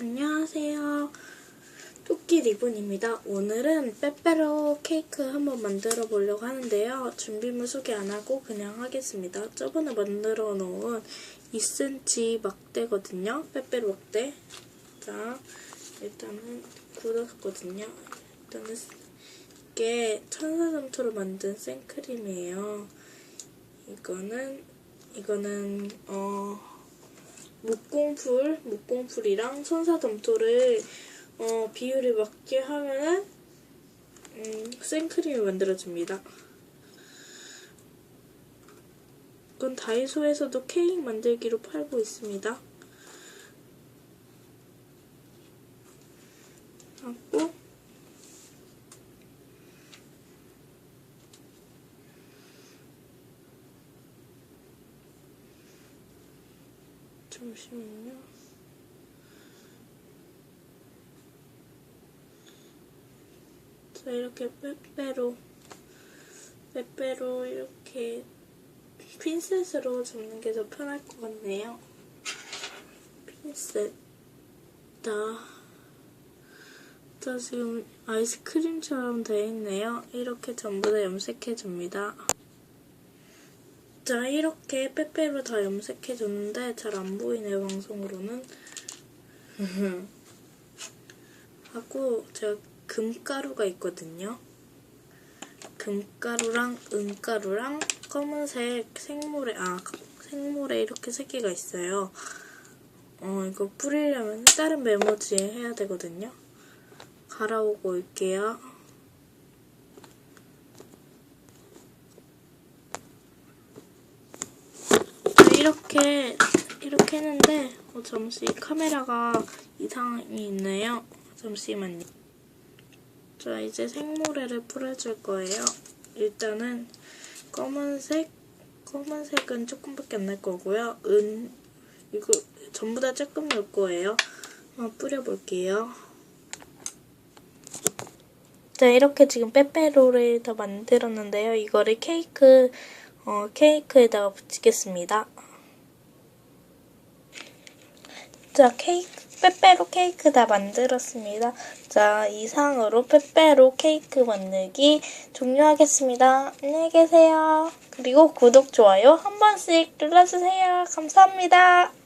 안녕하세요. 토끼 리본입니다. 오늘은 빼빼로 케이크 한번 만들어 보려고 하는데요. 준비물 소개 안 하고 그냥 하겠습니다. 저번에 만들어 놓은 2cm 막대거든요. 빼빼로 막대. 자, 일단은 굳었거든요. 일단은 이게 천사점토로 만든 생크림이에요. 이거는 이거는 어 목공풀, 목공풀이랑 손사점토를 어, 비율이 맞게 하면은 음, 생크림이 만들어집니다. 이건 다이소에서도 케이크 만들기로 팔고 있습니다. 하고 잠시만요. 자, 이렇게 빼빼로, 빼빼로 이렇게 핀셋으로 잡는 게 더 편할 것 같네요. 핀셋. 자, 자, 지금 아이스크림처럼 되어 있네요. 이렇게 전부 다 염색해줍니다. 자, 이렇게 빼빼로 다 염색해줬는데 잘 안 보이네요, 방송으로는. 하고 제가 금가루가 있거든요. 금가루랑 은가루랑 검은색 생모래, 아, 생모래 이렇게 세 개가 있어요. 어, 이거 뿌리려면 다른 메모지에 해야 되거든요. 갈아오고 올게요. 이렇게 이렇게 했는데 어, 잠시 카메라가 이상이 있네요. 잠시만요. 자 이제 생모래를 뿌려줄 거예요. 일단은 검은색 검은색은 조금밖에 안 날 거고요. 은 이거 전부 다 조금 넣을 거예요. 한번 뿌려볼게요. 자 이렇게 지금 빼빼로를 다 만들었는데요. 이거를 케이크 어, 케이크에다가 붙이겠습니다. 자, 케이크, 빼빼로 케이크 다 만들었습니다. 자, 이상으로 빼빼로 케이크 만들기 종료하겠습니다. 안녕히 계세요. 그리고 구독, 좋아요 한 번씩 눌러주세요. 감사합니다.